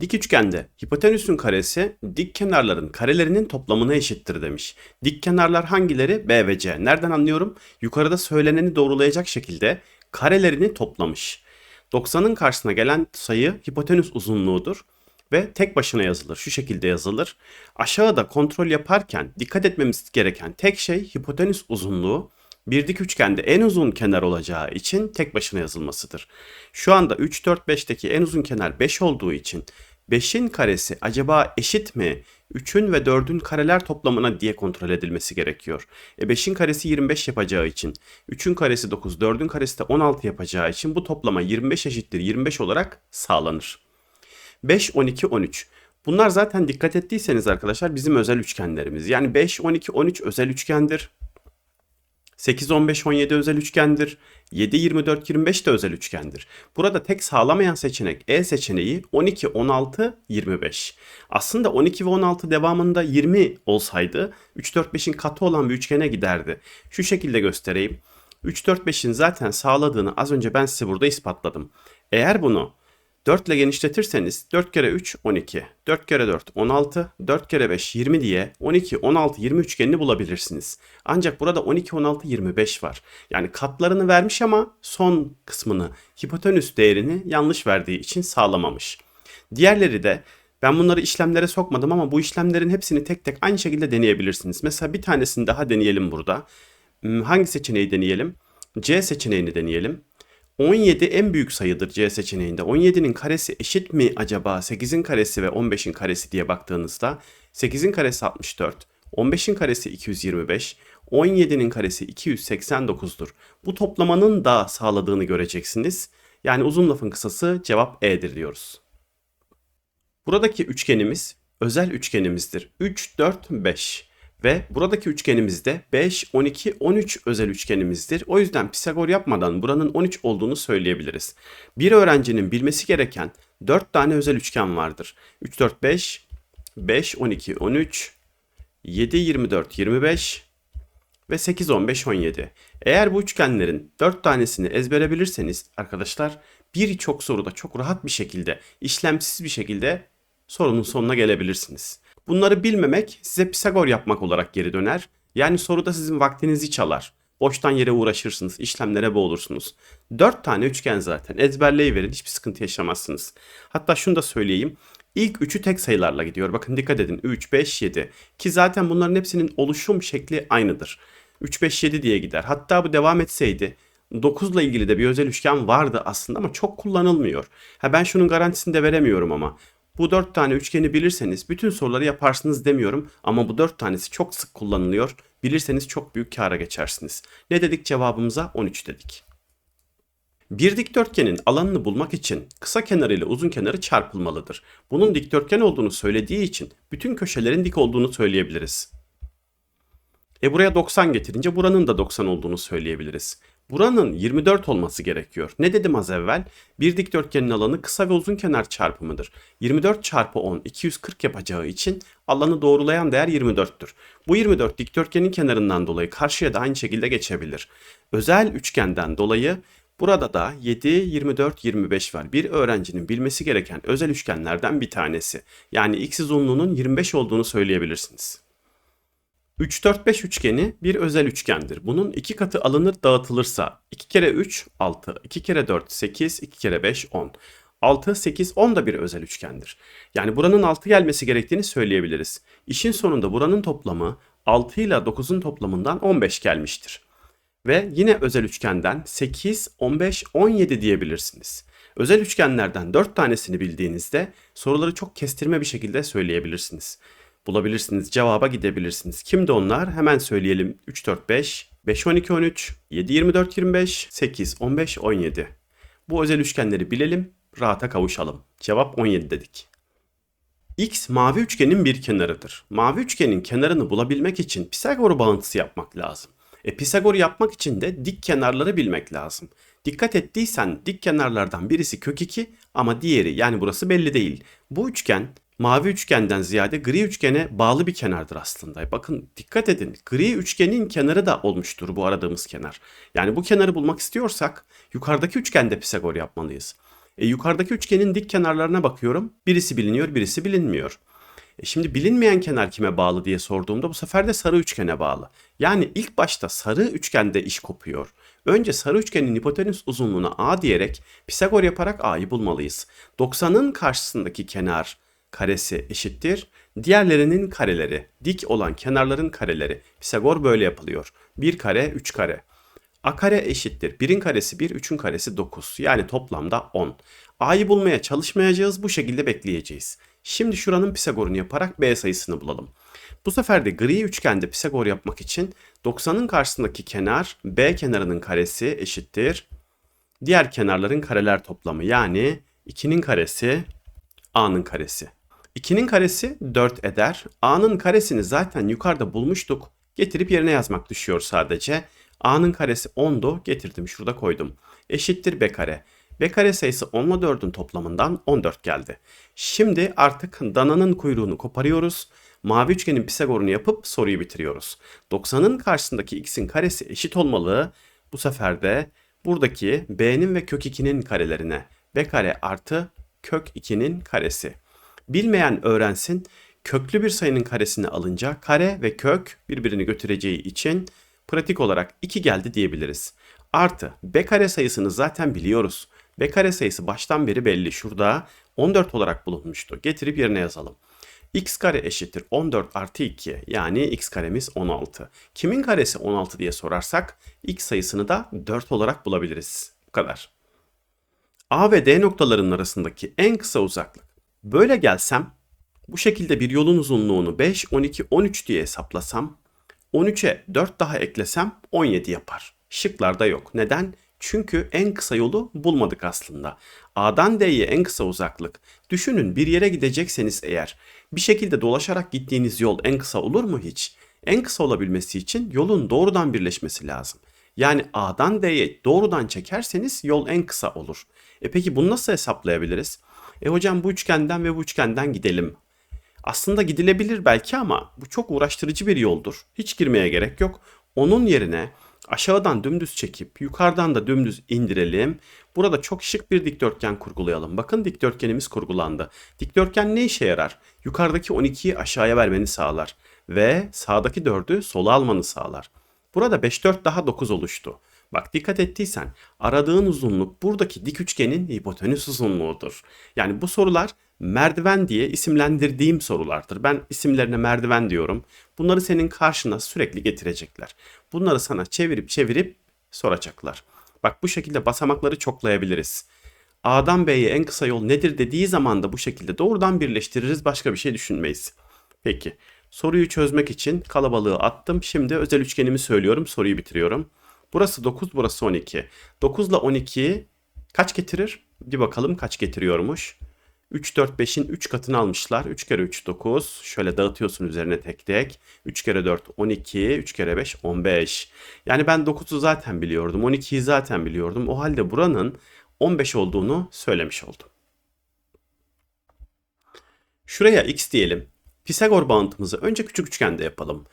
Dik üçgende hipotenüsün karesi dik kenarların karelerinin toplamına eşittir demiş. Dik kenarlar hangileri? B ve C. Nereden anlıyorum? Yukarıda söyleneni doğrulayacak şekilde karelerini toplamış. 90'ın karşısına gelen sayı hipotenüs uzunluğudur ve tek başına yazılır. Şu şekilde yazılır. Aşağıda kontrol yaparken dikkat etmemiz gereken tek şey hipotenüs uzunluğu bir dik üçgende en uzun kenar olacağı için tek başına yazılmasıdır. Şu anda 3, 4, 5'teki en uzun kenar 5 olduğu için 5'in karesi acaba eşit mi? 3'ün ve 4'ün kareler toplamına diye kontrol edilmesi gerekiyor. E 5'in karesi 25 yapacağı için, 3'ün karesi 9, 4'ün karesi de 16 yapacağı için bu toplama 25 eşittir 25 olarak sağlanır. 5, 12, 13. Bunlar zaten dikkat ettiyseniz arkadaşlar bizim özel üçgenlerimiz. Yani 5, 12, 13 özel üçgendir. 8, 15, 17 özel üçgendir. 7, 24, 25 de özel üçgendir. Burada tek sağlamayan seçenek E seçeneği 12, 16, 25. Aslında 12 ve 16 devamında 20 olsaydı 3, 4, 5'in katı olan bir üçgene giderdi. Şu şekilde göstereyim. 3, 4, 5'in zaten sağladığını az önce ben size burada ispatladım. Eğer bunu 4 ile genişletirseniz 4 kere 3 12, 4 kere 4 16, 4 kere 5 20 diye 12, 16, 20 üçgenini bulabilirsiniz. Ancak burada 12, 16, 25 var. Yani katlarını vermiş ama son kısmını hipotenüs değerini yanlış verdiği için sağlamamış. Diğerleri de ben bunları işlemlere sokmadım ama bu işlemlerin hepsini tek tek aynı şekilde deneyebilirsiniz. Mesela bir tanesini daha deneyelim burada. Hmm, hangi seçeneği deneyelim? C seçeneğini deneyelim. 17 en büyük sayıdır C seçeneğinde. 17'nin karesi eşit mi acaba 8'in karesi ve 15'in karesi diye baktığınızda 8'in karesi 64, 15'in karesi 225, 17'nin karesi 289'dur. Bu toplamanın da sağladığını göreceksiniz. Yani uzun lafın kısası cevap E'dir diyoruz. Buradaki üçgenimiz özel üçgenimizdir. 3, 4, 5. Ve buradaki üçgenimizde 5, 12, 13 özel üçgenimizdir. O yüzden Pisagor yapmadan buranın 13 olduğunu söyleyebiliriz. Bir öğrencinin bilmesi gereken 4 tane özel üçgen vardır. 3, 4, 5, 5, 12, 13, 7, 24, 25 ve 8, 15, 17. Eğer bu üçgenlerin 4 tanesini ezbere bilirseniz arkadaşlar birçok soruda çok rahat bir şekilde, işlemsiz bir şekilde sorunun sonuna gelebilirsiniz. Bunları bilmemek size Pisagor yapmak olarak geri döner. Yani soruda sizin vaktinizi çalar. Boştan yere uğraşırsınız, işlemlere boğulursunuz. 4 tane üçgen zaten ezberleyiverin hiçbir sıkıntı yaşamazsınız. Hatta şunu da söyleyeyim. İlk üçü tek sayılarla gidiyor. Bakın dikkat edin 3, 5, 7. Ki zaten bunların hepsinin oluşum şekli aynıdır. 3, 5, 7 diye gider. Hatta bu devam etseydi 9 ile ilgili de bir özel üçgen vardı aslında ama çok kullanılmıyor. Ha ben şunun garantisini de veremiyorum ama. Bu dört tane üçgeni bilirseniz bütün soruları yaparsınız demiyorum ama bu dört tanesi çok sık kullanılıyor. Bilirseniz çok büyük kâra geçersiniz. Ne dedik cevabımıza? 13 dedik. Bir dikdörtgenin alanını bulmak için kısa kenarı ile uzun kenarı çarpılmalıdır. Bunun dikdörtgen olduğunu söylediği için bütün köşelerin dik olduğunu söyleyebiliriz. E buraya 90 getirince buranın da 90 olduğunu söyleyebiliriz. Buranın 24 olması gerekiyor. Ne dedim az evvel? Bir dikdörtgenin alanı kısa ve uzun kenar çarpımıdır. 24 çarpı 10 240 yapacağı için alanı doğrulayan değer 24'tür. Bu 24 dikdörtgenin kenarından dolayı karşıya da aynı şekilde geçebilir. Özel üçgenden dolayı Burada da 7, 24, 25 var. Bir öğrencinin bilmesi gereken özel üçgenlerden bir tanesi. Yani x uzunluğunun 25 olduğunu söyleyebilirsiniz. 3, 4, 5 üçgeni bir özel üçgendir. Bunun iki katı alınır dağıtılırsa 2 kere 3 6, 2 kere 4 8, 2 kere 5 10. 6, 8, 10 da bir özel üçgendir. Yani buranın 6 gelmesi gerektiğini söyleyebiliriz. İşin sonunda buranın toplamı 6 ile 9'un toplamından 15 gelmiştir. Ve yine özel üçgenden 8, 15, 17 diyebilirsiniz. Özel üçgenlerden 4 tanesini bildiğinizde soruları çok kestirme bir şekilde söyleyebilirsiniz bulabilirsiniz. Cevaba gidebilirsiniz. Kimdi onlar? Hemen söyleyelim. 3, 4, 5, 5, 12, 13, 7, 24, 25, 8, 15, 17. Bu özel üçgenleri bilelim, rahata kavuşalım. Cevap 17 dedik. X mavi üçgenin bir kenarıdır. Mavi üçgenin kenarını bulabilmek için Pisagor bağıntısı yapmak lazım. E Pisagor yapmak için de dik kenarları bilmek lazım. Dikkat ettiysen dik kenarlardan birisi kök 2 ama diğeri yani burası belli değil. Bu üçgen mavi üçgenden ziyade gri üçgene bağlı bir kenardır aslında. Bakın dikkat edin gri üçgenin kenarı da olmuştur bu aradığımız kenar. Yani bu kenarı bulmak istiyorsak yukarıdaki üçgende Pisagor yapmalıyız. E, yukarıdaki üçgenin dik kenarlarına bakıyorum. Birisi biliniyor, birisi bilinmiyor. E şimdi bilinmeyen kenar kime bağlı diye sorduğumda bu sefer de sarı üçgene bağlı. Yani ilk başta sarı üçgende iş kopuyor. Önce sarı üçgenin hipotenüs uzunluğuna a diyerek Pisagor yaparak a'yı bulmalıyız. 90'ın karşısındaki kenar karesi eşittir. Diğerlerinin kareleri, dik olan kenarların kareleri. Pisagor böyle yapılıyor. 1 kare, 3 kare. A kare eşittir. 1'in karesi 1, 3'ün karesi 9. Yani toplamda 10. A'yı bulmaya çalışmayacağız. Bu şekilde bekleyeceğiz. Şimdi şuranın Pisagor'unu yaparak B sayısını bulalım. Bu sefer de gri üçgende Pisagor yapmak için 90'ın karşısındaki kenar B kenarının karesi eşittir. Diğer kenarların kareler toplamı yani 2'nin karesi A'nın karesi. 2'nin karesi 4 eder. A'nın karesini zaten yukarıda bulmuştuk. Getirip yerine yazmak düşüyor sadece. A'nın karesi 10'du. Getirdim şurada koydum. Eşittir B kare. B kare sayısı 10 ile 4'ün toplamından 14 geldi. Şimdi artık dananın kuyruğunu koparıyoruz. Mavi üçgenin Pisagor'unu yapıp soruyu bitiriyoruz. 90'ın karşısındaki x'in karesi eşit olmalı. Bu sefer de buradaki b'nin ve kök 2'nin karelerine b kare artı kök 2'nin karesi. Bilmeyen öğrensin köklü bir sayının karesini alınca kare ve kök birbirini götüreceği için pratik olarak 2 geldi diyebiliriz. Artı b kare sayısını zaten biliyoruz. b kare sayısı baştan beri belli. Şurada 14 olarak bulunmuştu. Getirip yerine yazalım. x kare eşittir 14 artı 2 yani x karemiz 16. Kimin karesi 16 diye sorarsak x sayısını da 4 olarak bulabiliriz. Bu kadar. A ve D noktalarının arasındaki en kısa uzaklık. Böyle gelsem bu şekilde bir yolun uzunluğunu 5, 12, 13 diye hesaplasam 13'e 4 daha eklesem 17 yapar. Şıklarda yok. Neden? Çünkü en kısa yolu bulmadık aslında. A'dan D'ye en kısa uzaklık. Düşünün bir yere gidecekseniz eğer bir şekilde dolaşarak gittiğiniz yol en kısa olur mu hiç? En kısa olabilmesi için yolun doğrudan birleşmesi lazım. Yani A'dan D'ye doğrudan çekerseniz yol en kısa olur. E peki bunu nasıl hesaplayabiliriz? E hocam bu üçgenden ve bu üçgenden gidelim. Aslında gidilebilir belki ama bu çok uğraştırıcı bir yoldur. Hiç girmeye gerek yok. Onun yerine aşağıdan dümdüz çekip yukarıdan da dümdüz indirelim. Burada çok şık bir dikdörtgen kurgulayalım. Bakın dikdörtgenimiz kurgulandı. Dikdörtgen ne işe yarar? Yukarıdaki 12'yi aşağıya vermeni sağlar ve sağdaki 4'ü sola almanı sağlar. Burada 5 4 daha 9 oluştu. Bak dikkat ettiysen aradığın uzunluk buradaki dik üçgenin hipotenüs uzunluğudur. Yani bu sorular merdiven diye isimlendirdiğim sorulardır. Ben isimlerine merdiven diyorum. Bunları senin karşına sürekli getirecekler. Bunları sana çevirip çevirip soracaklar. Bak bu şekilde basamakları çoklayabiliriz. A'dan B'ye en kısa yol nedir dediği zaman da bu şekilde doğrudan birleştiririz. Başka bir şey düşünmeyiz. Peki soruyu çözmek için kalabalığı attım. Şimdi özel üçgenimi söylüyorum. Soruyu bitiriyorum. Burası 9, burası 12. 9 ile 12'yi kaç getirir? Bir bakalım kaç getiriyormuş. 3, 4, 5'in 3 katını almışlar. 3 kere 3, 9. Şöyle dağıtıyorsun üzerine tek tek. 3 kere 4, 12. 3 kere 5, 15. Yani ben 9'u zaten biliyordum. 12'yi zaten biliyordum. O halde buranın 15 olduğunu söylemiş oldum. Şuraya x diyelim. Pisagor bağıntımızı önce küçük üçgende yapalım.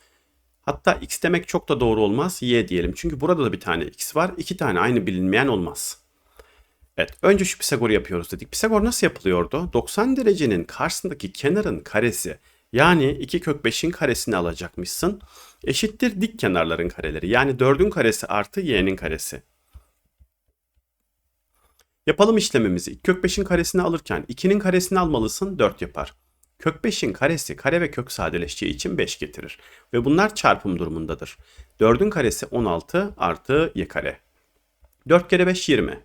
Hatta x demek çok da doğru olmaz. Y diyelim. Çünkü burada da bir tane x var. İki tane aynı bilinmeyen olmaz. Evet. Önce şu Pisagor'u yapıyoruz dedik. Pisagor nasıl yapılıyordu? 90 derecenin karşısındaki kenarın karesi yani 2 kök 5'in karesini alacakmışsın. Eşittir dik kenarların kareleri. Yani 4'ün karesi artı y'nin karesi. Yapalım işlemimizi. 2 kök 5'in karesini alırken 2'nin karesini almalısın 4 yapar. Kök 5'in karesi kare ve kök sadeleşeceği için 5 getirir. Ve bunlar çarpım durumundadır. 4'ün karesi 16 artı y kare. 4 kere 5 20.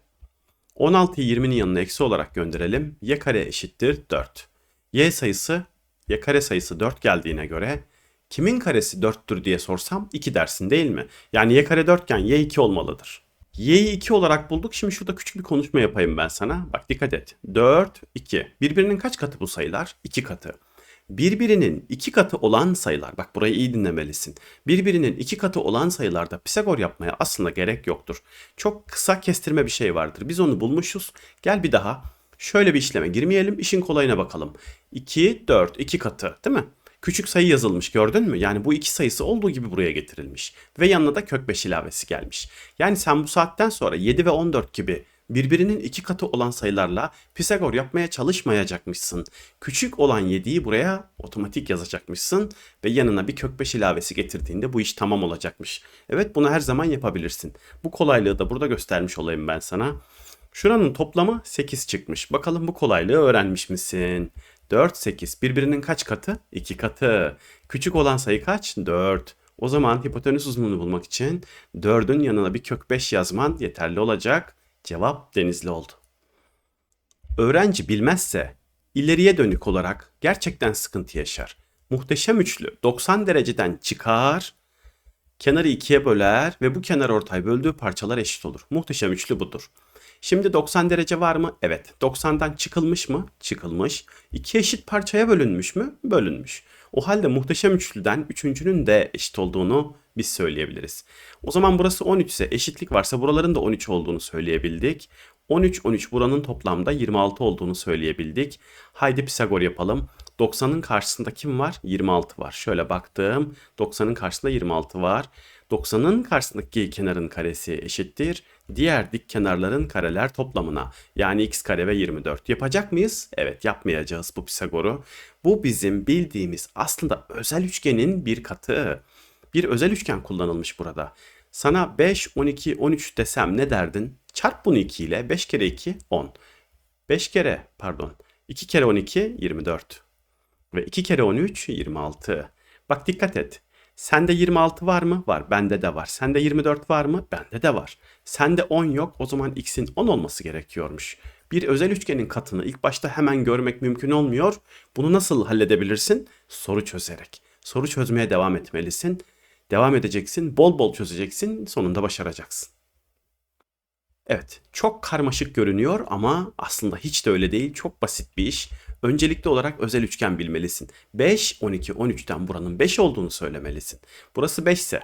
16'yı 20'nin yanına eksi olarak gönderelim. y kare eşittir 4. y sayısı y kare sayısı 4 geldiğine göre kimin karesi 4'tür diye sorsam 2 dersin değil mi? Yani y kare 4 iken y 2 olmalıdır. Y'yi 2 olarak bulduk. Şimdi şurada küçük bir konuşma yapayım ben sana. Bak dikkat et. 4, 2. Birbirinin kaç katı bu sayılar? 2 katı. Birbirinin 2 katı olan sayılar. Bak burayı iyi dinlemelisin. Birbirinin 2 katı olan sayılarda Pisagor yapmaya aslında gerek yoktur. Çok kısa kestirme bir şey vardır. Biz onu bulmuşuz. Gel bir daha. Şöyle bir işleme girmeyelim. İşin kolayına bakalım. 2, 4, 2 katı değil mi? Küçük sayı yazılmış gördün mü? Yani bu iki sayısı olduğu gibi buraya getirilmiş. Ve yanına da kök 5 ilavesi gelmiş. Yani sen bu saatten sonra 7 ve 14 gibi Birbirinin iki katı olan sayılarla Pisagor yapmaya çalışmayacakmışsın. Küçük olan 7'yi buraya otomatik yazacakmışsın ve yanına bir kök 5 ilavesi getirdiğinde bu iş tamam olacakmış. Evet bunu her zaman yapabilirsin. Bu kolaylığı da burada göstermiş olayım ben sana. Şuranın toplamı 8 çıkmış. Bakalım bu kolaylığı öğrenmiş misin? 4, 8. Birbirinin kaç katı? 2 katı. Küçük olan sayı kaç? 4. O zaman hipotenüs uzunluğunu bulmak için 4'ün yanına bir kök 5 yazman yeterli olacak. Cevap denizli oldu. Öğrenci bilmezse ileriye dönük olarak gerçekten sıkıntı yaşar. Muhteşem üçlü 90 dereceden çıkar, kenarı ikiye böler ve bu kenar ortay böldüğü parçalar eşit olur. Muhteşem üçlü budur. Şimdi 90 derece var mı? Evet. 90'dan çıkılmış mı? Çıkılmış. İki eşit parçaya bölünmüş mü? Bölünmüş. O halde muhteşem üçlüden üçüncünün de eşit olduğunu biz söyleyebiliriz. O zaman burası 13 ise eşitlik varsa buraların da 13 olduğunu söyleyebildik. 13 13 buranın toplamda 26 olduğunu söyleyebildik. Haydi Pisagor yapalım. 90'ın karşısında kim var? 26 var. Şöyle baktım. 90'ın karşısında 26 var. 90'ın karşısındaki kenarın karesi eşittir. Diğer dik kenarların kareler toplamına. Yani x kare ve 24. Yapacak mıyız? Evet yapmayacağız bu Pisagor'u. Bu bizim bildiğimiz aslında özel üçgenin bir katı. Bir özel üçgen kullanılmış burada. Sana 5, 12, 13 desem ne derdin? Çarp bunu 2 ile 5 kere 2 10. 5 kere pardon 2 kere 12 24. Ve 2 kere 13 26. Bak dikkat et. Sende 26 var mı? Var. Bende de var. Sende 24 var mı? Bende de var. Sende 10 yok. O zaman x'in 10 olması gerekiyormuş. Bir özel üçgenin katını ilk başta hemen görmek mümkün olmuyor. Bunu nasıl halledebilirsin? Soru çözerek. Soru çözmeye devam etmelisin. Devam edeceksin, bol bol çözeceksin, sonunda başaracaksın. Evet, çok karmaşık görünüyor ama aslında hiç de öyle değil. Çok basit bir iş. Öncelikli olarak özel üçgen bilmelisin. 5, 12, 13'ten buranın 5 olduğunu söylemelisin. Burası 5 ise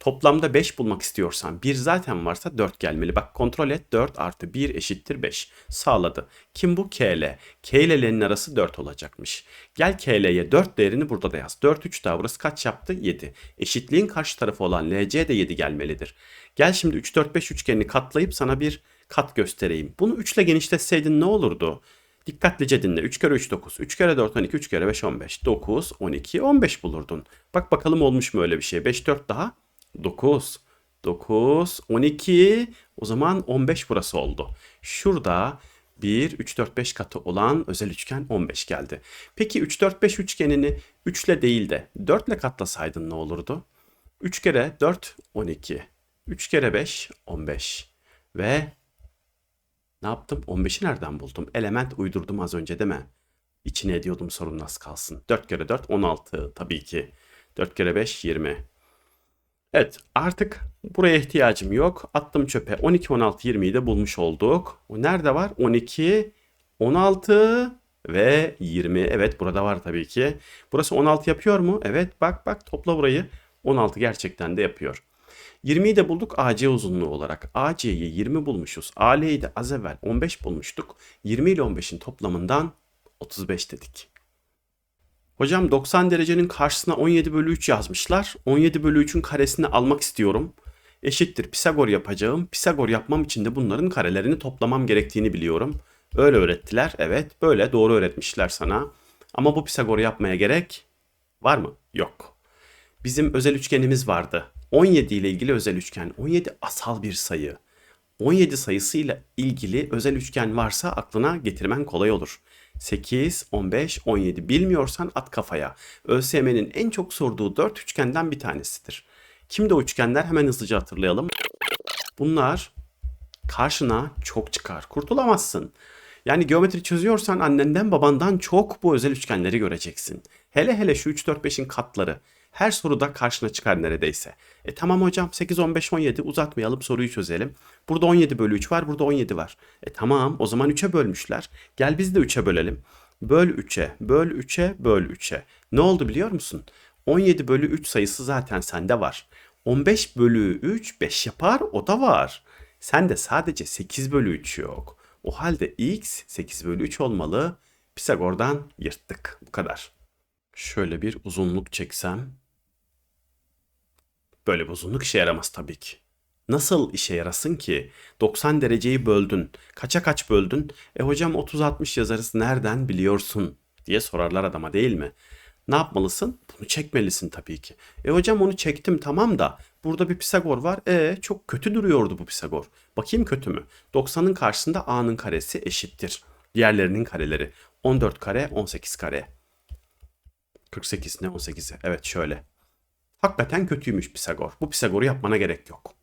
Toplamda 5 bulmak istiyorsan 1 zaten varsa 4 gelmeli. Bak kontrol et 4 artı 1 eşittir 5. Sağladı. Kim bu? KL. K arası 4 olacakmış. Gel KL'ye 4 değerini burada da yaz. 4 3 daha burası kaç yaptı? 7. Eşitliğin karşı tarafı olan LC de 7 gelmelidir. Gel şimdi 3 4 5 üçgenini katlayıp sana bir kat göstereyim. Bunu 3 ile genişletseydin ne olurdu? Dikkatlice dinle. 3 kere 3 9. 3 kere 4 12. 3 kere 5 15. 9 12 15 bulurdun. Bak bakalım olmuş mu öyle bir şey. 5 4 daha 9. 9, 12. O zaman 15 burası oldu. Şurada 1, 3, 4, 5 katı olan özel üçgen 15 geldi. Peki 3, 4, 5 üçgenini 3 ile değil de 4 ile katlasaydın ne olurdu? 3 kere 4, 12. 3 kere 5, 15. Ve ne yaptım? 15'i nereden buldum? Element uydurdum az önce değil mi? İçine ediyordum sorun nasıl kalsın. 4 kere 4, 16 tabii ki. 4 kere 5, 20. Evet artık buraya ihtiyacım yok. Attım çöpe. 12, 16, 20'yi de bulmuş olduk. O nerede var? 12, 16 ve 20. Evet burada var tabii ki. Burası 16 yapıyor mu? Evet bak bak topla burayı. 16 gerçekten de yapıyor. 20'yi de bulduk AC uzunluğu olarak. AC'yi 20 bulmuşuz. AL'yi de az evvel 15 bulmuştuk. 20 ile 15'in toplamından 35 dedik. Hocam 90 derecenin karşısına 17 bölü 3 yazmışlar. 17 bölü 3'ün karesini almak istiyorum. Eşittir Pisagor yapacağım. Pisagor yapmam için de bunların karelerini toplamam gerektiğini biliyorum. Öyle öğrettiler. Evet böyle doğru öğretmişler sana. Ama bu Pisagor'u yapmaya gerek var mı? Yok. Bizim özel üçgenimiz vardı. 17 ile ilgili özel üçgen. 17 asal bir sayı. 17 sayısıyla ilgili özel üçgen varsa aklına getirmen kolay olur. 8, 15, 17 bilmiyorsan at kafaya. ÖSYM'nin en çok sorduğu 4 üçgenden bir tanesidir. Kimde o üçgenler hemen hızlıca hatırlayalım. Bunlar karşına çok çıkar. Kurtulamazsın. Yani geometri çözüyorsan annenden babandan çok bu özel üçgenleri göreceksin. Hele hele şu 3, 4, 5'in katları. Her soruda karşına çıkar neredeyse. E tamam hocam 8, 15, 17 uzatmayalım soruyu çözelim. Burada 17 bölü 3 var burada 17 var. E tamam o zaman 3'e bölmüşler. Gel biz de 3'e bölelim. Böl 3'e, böl 3'e, böl 3'e. Ne oldu biliyor musun? 17 bölü 3 sayısı zaten sende var. 15 bölü 3 5 yapar o da var. Sende sadece 8 bölü 3 yok. O halde x 8 bölü 3 olmalı. Pisagor'dan yırttık. Bu kadar. Şöyle bir uzunluk çeksem. Böyle bir uzunluk işe yaramaz tabii ki. nasıl işe yarasın ki? 90 dereceyi böldün. Kaça kaç böldün? E hocam 30-60 yazarız nereden biliyorsun diye sorarlar adama değil mi? Ne yapmalısın? Bunu çekmelisin tabii ki. E hocam onu çektim tamam da burada bir Pisagor var. E çok kötü duruyordu bu Pisagor. Bakayım kötü mü? 90'ın karşısında A'nın karesi eşittir. Diğerlerinin kareleri. 14 kare 18 kare. 48 ne 18'e? Evet şöyle. Hakikaten kötüymüş Pisagor. Bu Pisagor'u yapmana gerek yok.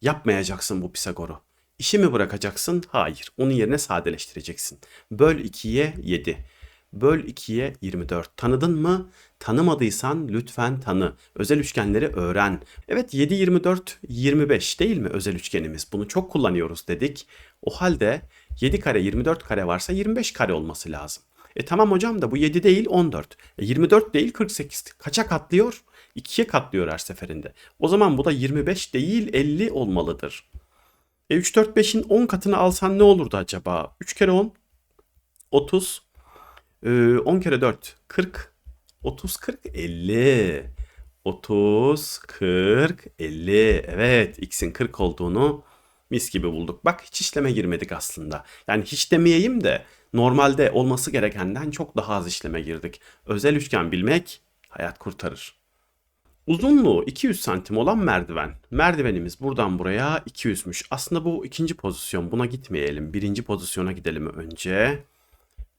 Yapmayacaksın bu Pisagor'u. İşi mi bırakacaksın? Hayır. Onun yerine sadeleştireceksin. Böl 2'ye 7. Böl 2'ye 24. Tanıdın mı? Tanımadıysan lütfen tanı. Özel üçgenleri öğren. Evet 7, 24, 25 değil mi özel üçgenimiz? Bunu çok kullanıyoruz dedik. O halde 7 kare 24 kare varsa 25 kare olması lazım. E tamam hocam da bu 7 değil 14. E 24 değil 48. Kaça katlıyor? 2'ye katlıyor her seferinde. O zaman bu da 25 değil 50 olmalıdır. E 3, 4, 5'in 10 katını alsan ne olurdu acaba? 3 kere 10, 30, ee, 10 kere 4 40 30 40 50 30 40 50 evet x'in 40 olduğunu mis gibi bulduk. Bak hiç işleme girmedik aslında. Yani hiç demeyeyim de normalde olması gerekenden çok daha az işleme girdik. Özel üçgen bilmek hayat kurtarır. Uzunluğu 200 santim olan merdiven. Merdivenimiz buradan buraya 200'müş. Aslında bu ikinci pozisyon. Buna gitmeyelim. Birinci pozisyona gidelim önce.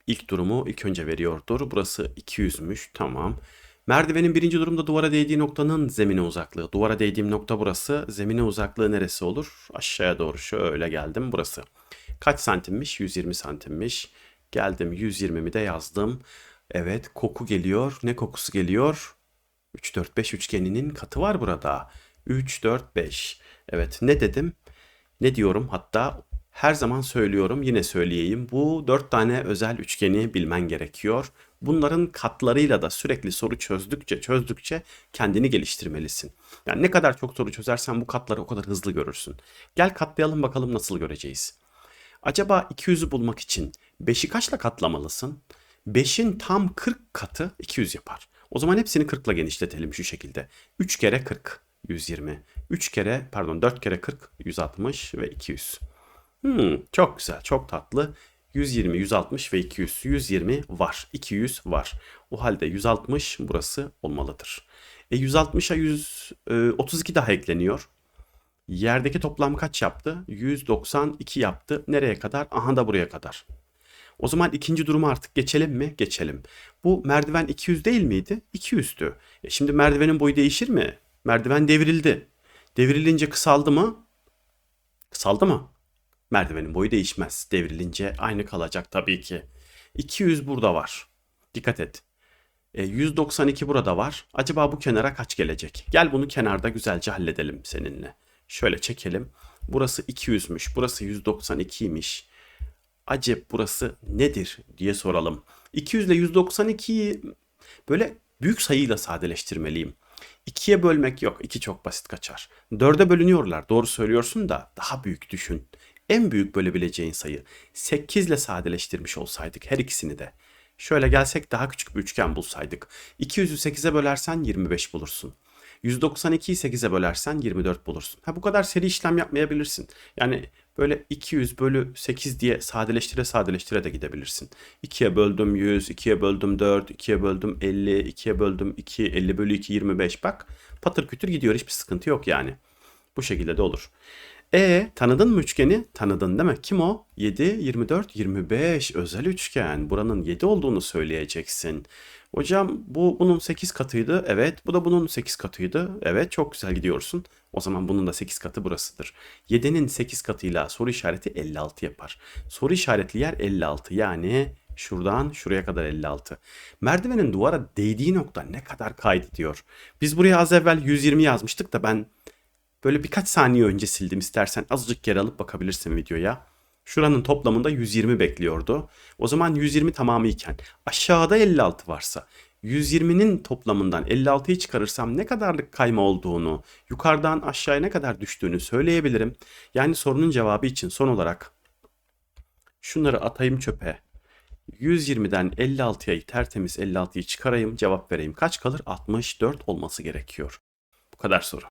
İlk durumu ilk önce veriyordur. Burası 200'müş. Tamam. Merdivenin birinci durumda duvara değdiği noktanın zemine uzaklığı. Duvara değdiğim nokta burası. Zemine uzaklığı neresi olur? Aşağıya doğru şöyle geldim. Burası. Kaç santimmiş? 120 santimmiş. Geldim 120'mi de yazdım. Evet koku geliyor. Ne kokusu geliyor? 3, 4, 5 üçgeninin katı var burada. 3, 4, 5. Evet ne dedim? Ne diyorum? Hatta her zaman söylüyorum yine söyleyeyim. Bu dört tane özel üçgeni bilmen gerekiyor. Bunların katlarıyla da sürekli soru çözdükçe çözdükçe kendini geliştirmelisin. Yani ne kadar çok soru çözersen bu katları o kadar hızlı görürsün. Gel katlayalım bakalım nasıl göreceğiz. Acaba 200'ü bulmak için 5'i kaçla katlamalısın? 5'in tam 40 katı 200 yapar. O zaman hepsini 40 ile genişletelim şu şekilde. 3 kere 40 120. 3 kere pardon 4 kere 40 160 ve 200. Hmm, çok güzel, çok tatlı. 120, 160 ve 200. 120 var, 200 var. O halde 160 burası olmalıdır. E 160'a 132 daha ekleniyor. Yerdeki toplam kaç yaptı? 192 yaptı. Nereye kadar? Aha da buraya kadar. O zaman ikinci durumu artık geçelim mi? Geçelim. Bu merdiven 200 değil miydi? 200'tü. E şimdi merdivenin boyu değişir mi? Merdiven devrildi. Devrilince kısaldı mı? Kısaldı mı? Merdivenin boyu değişmez. Devrilince aynı kalacak tabii ki. 200 burada var. Dikkat et. E, 192 burada var. Acaba bu kenara kaç gelecek? Gel bunu kenarda güzelce halledelim seninle. Şöyle çekelim. Burası 200'müş. Burası 192'ymiş. Acep burası nedir diye soralım. 200 ile 192'yi böyle büyük sayıyla sadeleştirmeliyim. 2'ye bölmek yok. 2 çok basit kaçar. 4'e bölünüyorlar. Doğru söylüyorsun da daha büyük düşün en büyük bölebileceğin sayı 8 ile sadeleştirmiş olsaydık her ikisini de. Şöyle gelsek daha küçük bir üçgen bulsaydık. 200'ü 8'e bölersen 25 bulursun. 192'yi 8'e bölersen 24 bulursun. Ha bu kadar seri işlem yapmayabilirsin. Yani böyle 200 bölü 8 diye sadeleştire sadeleştire de gidebilirsin. 2'ye böldüm 100, 2'ye böldüm 4, 2'ye böldüm 50, 2'ye böldüm 2, 50 bölü 2 25 bak. Patır kütür gidiyor hiçbir sıkıntı yok yani. Bu şekilde de olur. E tanıdın mı üçgeni? Tanıdın değil mi? Kim o? 7, 24, 25 özel üçgen. Buranın 7 olduğunu söyleyeceksin. Hocam bu bunun 8 katıydı. Evet. Bu da bunun 8 katıydı. Evet çok güzel gidiyorsun. O zaman bunun da 8 katı burasıdır. 7'nin 8 katıyla soru işareti 56 yapar. Soru işaretli yer 56 yani şuradan şuraya kadar 56. Merdivenin duvara değdiği nokta ne kadar kaydediyor? Biz buraya az evvel 120 yazmıştık da ben Böyle birkaç saniye önce sildim istersen azıcık geri alıp bakabilirsin videoya. Şuranın toplamında 120 bekliyordu. O zaman 120 tamamı iken aşağıda 56 varsa 120'nin toplamından 56'yı çıkarırsam ne kadarlık kayma olduğunu, yukarıdan aşağıya ne kadar düştüğünü söyleyebilirim. Yani sorunun cevabı için son olarak şunları atayım çöpe. 120'den 56'ya tertemiz 56'yı çıkarayım cevap vereyim. Kaç kalır? 64 olması gerekiyor. Bu kadar soru.